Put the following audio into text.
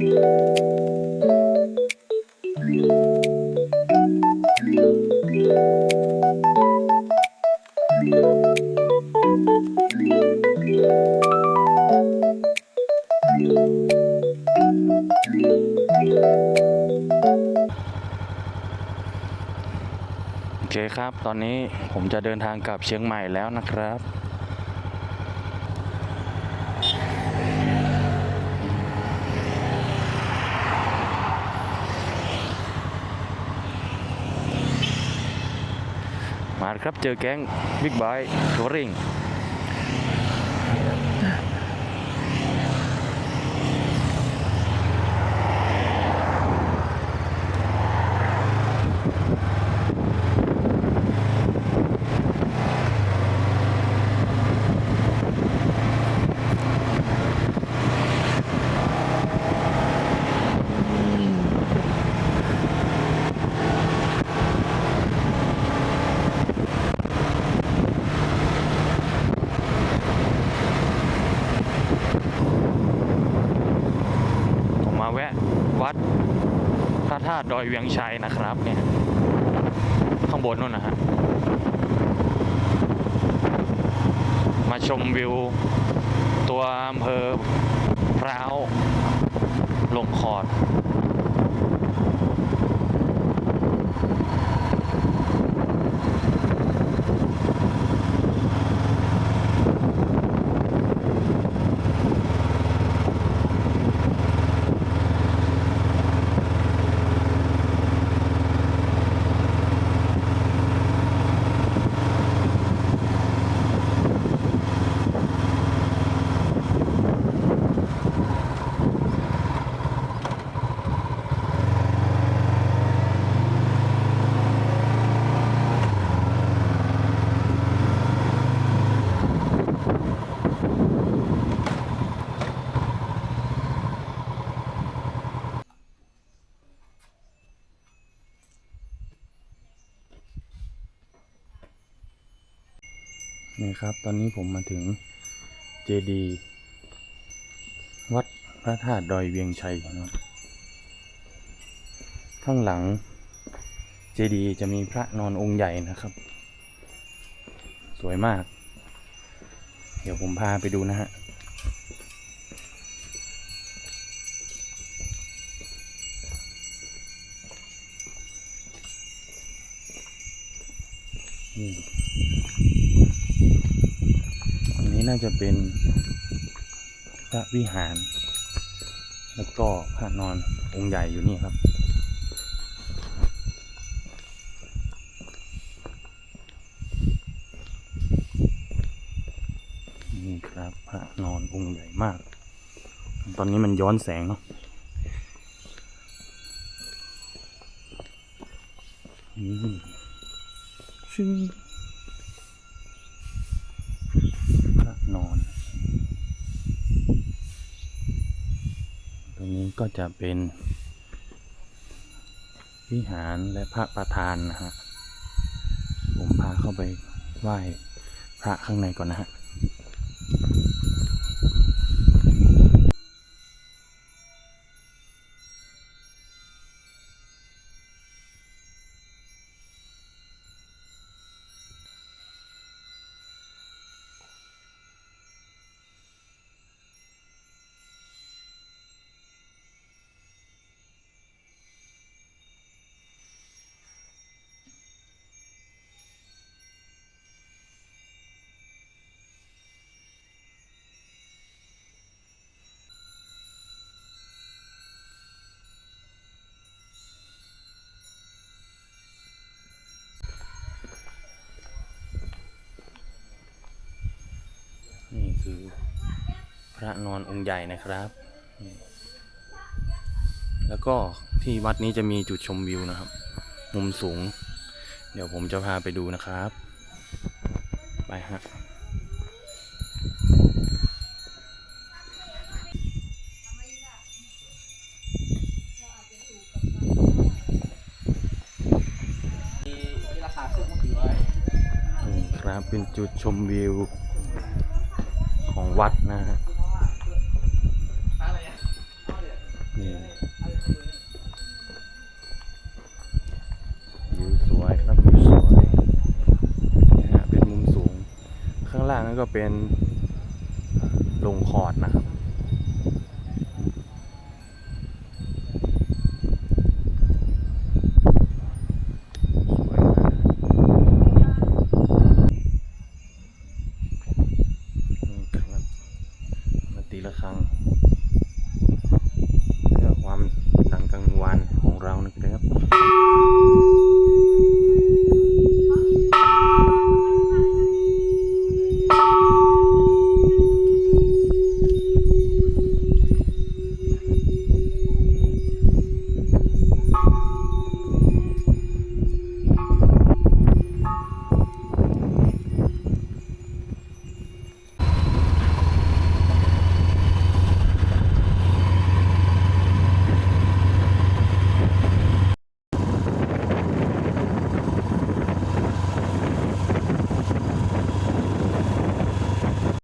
โอเคครับ ตอนนี้ผมจะเดินทางกลับเชียงใหม่แล้วนะครับาแล้วครับเจอแก๊งบิ๊กไบค์ทัวริง วัดพระธาตุดอยเวียงชัยนะครับเนี่ยข้างบนนู่นนะฮะมาชมวิว ตัวอำเภอพร้าวลงคอร์ด นี่ครับ ตอนนี้ผมมาถึงเจดีวัดพระธาตุดอยเวียงชัยนะครับข้างหลังเจดีจะมีพระนอนองค์ใหญ่นะครับ สวยมาก เดี๋ยวผมพาไปดูนะฮะอัน น่าจะเป็นพระวิหาร แล้วก็พระนอนองค์ใหญ่อยู่นี่ครับ นี่ครับพระนอนองค์ใหญ่มาก ตอนนี้มันย้อนแสงเนาะนี่ชึ้งพระนอน ต รงนี้ก็จะเป็น วิหารและพระประธานนะฮะ ผมพาเข้าไปไหว้พระข้างในก่อนนะฮะ คือ พระนอนองค์ใหญ่นะครับนี่แล้วก็ที่วัดนี้จะมีจุดชมวิวนะครับ มุมสูง เดี๋ยวผมจะพาไปดูนะครับ ไปฮะมีราคาเครื่องมือถือไว้นี่ครับเป็นจุดชมวิว ของวัดนะฮะนี่วิวสวยครับวิวสวยนี่ฮะเป็นมุมสูง ข้างล่างนั่นก็เป็นลงคอร์ดนะครับ ตีละครั้ง